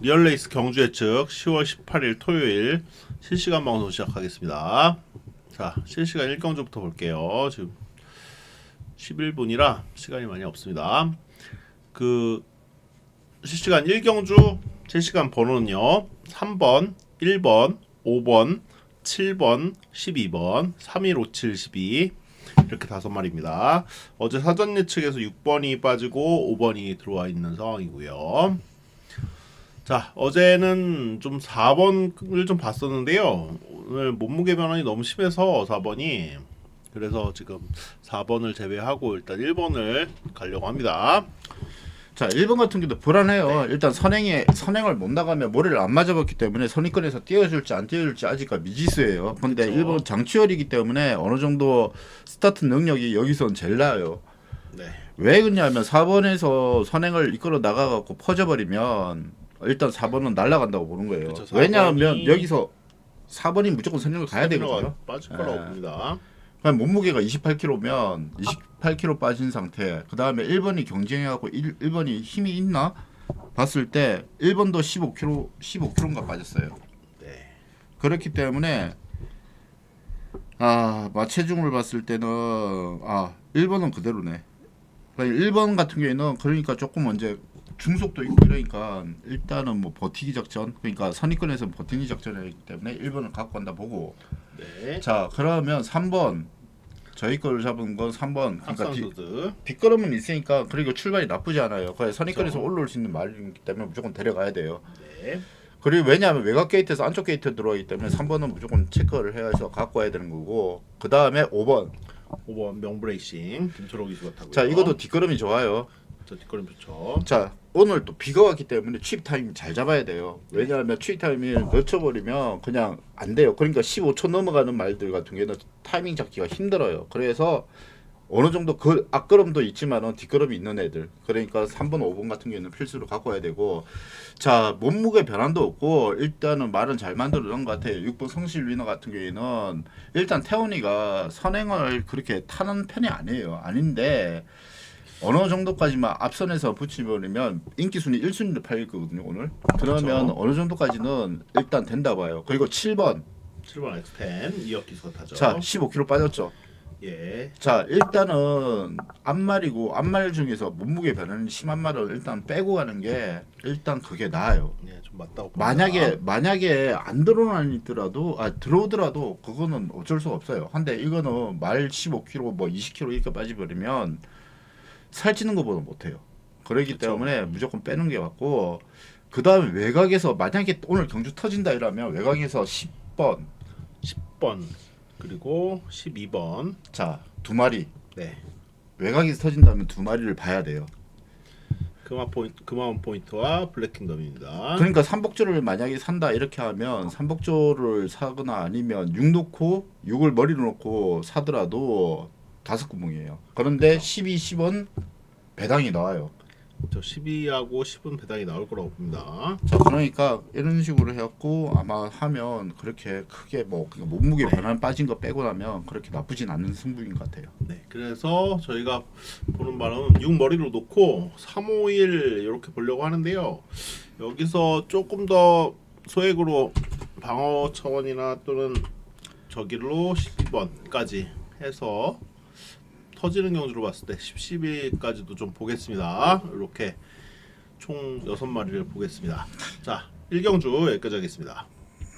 리얼레이스 경주 예측 10월 18일 토요일 실시간 방송 시작하겠습니다. 자, 실시간 1경주부터 볼게요. 지금 11분이라 시간이 많이 없습니다. 그 실시간 1경주 실시간 번호는요. 3번, 1번, 5번, 7번, 12번, 3157, 12 이렇게 다섯 마리입니다. 어제 사전 예측에서 6번이 빠지고 5번이 들어와 있는 상황이고요. 자 어제는 좀 4번을 좀 봤었는데요 오늘 몸무게 변환이 너무 심해서 4번이 그래서 지금 4번을 제외하고 일단 1번을 가려고 합니다 자, 1번 같은 경우도 불안해요. 네. 일단 선행에 선행을 못 나가면 머리를 안 맞아봤기 때문에 선입권에서 띄워줄지 안 띄워줄지 아직까지 미지수예요. 근데 그쵸. 1번 장치열이기 때문에 어느 정도 스타트 능력이 여기선 제일 나아요. 네 왜 그러냐면 4번에서 선행을 이끌어 나가갖고 퍼져버리면 일단 4번은 날아간다고 보는 거예요. 그쵸, 왜냐하면 4번이 여기서 4번이 무조건 선행을 가야 되거든요. 빠질 거라고 네. 봅니다 그냥 몸무게가 28kg면 28kg 빠진 상태. 그 다음에 1번이 경쟁해갖고 1, 1번이 힘이 있나 봤을 때 1번도 15kg 15kg인가 빠졌어요. 네 그렇기 때문에 아 마체중을 봤을 때는 아 1번은 그대로네. 그러니까 1번 같은 경우에는 그러니까 조금 이제 중속도 있고 이러니까 일단은 뭐 버티기 작전 그러니까 선입권에서 버티기 작전이기 때문에 1번을 갖고 간다 보고 네. 자 그러면 3번 저희 거를 잡은 건 3번 그러니까 뒷, 합산소드 뒷걸음은 있으니까 그리고 출발이 나쁘지 않아요. 그래 선입권에서 그렇죠. 올라올 수 있는 말이기 때문에 무조건 데려가야 돼요. 네 그리고 왜냐하면 외곽 게이트에서 안쪽 게이트 들어가기 때문에 3번은 무조건 체크를 해서 갖고 와야 되는 거고 그 다음에 5번 5번 명브레이싱 김초록 기수가 타고요 자 이것도 뒷걸음이 좋아요. 저 뒷걸음 좋죠 자 오늘 또 비가 왔기 때문에 취입 타이밍 잘 잡아야 돼요. 왜냐하면 취입 타이밍을 놓쳐버리면 그냥 안 돼요. 그러니까 15초 넘어가는 말들 같은 경우에는 타이밍 잡기가 힘들어요. 그래서 어느 정도 그 앞걸음도 있지만은 뒷걸음이 있는 애들 그러니까 3번 5번 같은 경우에는 필수로 갖고 와야 되고 자 몸무게 변환도 없고 일단은 말은 잘 만들어 놓은 것 같아요 6번 성실 위너 같은 경우에는 일단 태훈이가 선행을 그렇게 타는 편이 아니에요 아닌데 어느 정도까지만 앞선에서 붙이버리면 인기 순위 1순위로 팔릴 거거든요 오늘 그러면 그렇죠. 어느 정도까지는 일단 된다 봐요 그리고 7번 7번 X10 이혁 기수가 타죠 자 15kg 빠졌죠 예 자 일단은 앞말이고 앞말 중에서 몸무게 변화는 심한 말을 일단 빼고 가는 게 일단 그게 나아요. 예, 좀 맞다고. 만약에 만약에 안 들어오더라도 아 들어오더라도 그거는 어쩔 수가 없어요. 한데 이거는 말 15kg 뭐 20kg 이렇게 빠져버리면 살찌는 것보다 못해요. 그렇기 그쵸. 때문에 무조건 빼는 게 맞고 그 다음에 외곽에서 만약에 오늘 경주 터진다 이러면 외곽에서 10번 10번 그리고 12번 자 두 마리 네 외곽에서 터진다면 두 마리를 봐야 돼요. 금화 포인트 금화원 포인트와 블랙킹덤입니다. 그러니까 삼복조를 만약에 산다 이렇게 하면 삼복조를 사거나 아니면 6 놓고 6을 머리로 놓고 사더라도 다섯 구멍이에요. 그런데 12, 10은 배당이 나와요. 저 12하고 10은 배당이 나올 거라고 봅니다. 자 그러니까 이런 식으로 해갖고 아마 하면 그렇게 크게 뭐 그러니까 몸무게 변환 빠진 거 빼고 나면 그렇게 나쁘진 않은 승부인 것 같아요. 네, 그래서 저희가 보는 바는 6 머리로 놓고 351 이렇게 보려고 하는데요. 여기서 조금 더 소액으로 방어 차원이나 또는 저기로 12번까지 해서 터지는 경주로 봤을 때 10, 11까지도 좀 보겠습니다. 이렇게 총 6마리를 보겠습니다. 자, 1경주 여기까지 하겠습니다.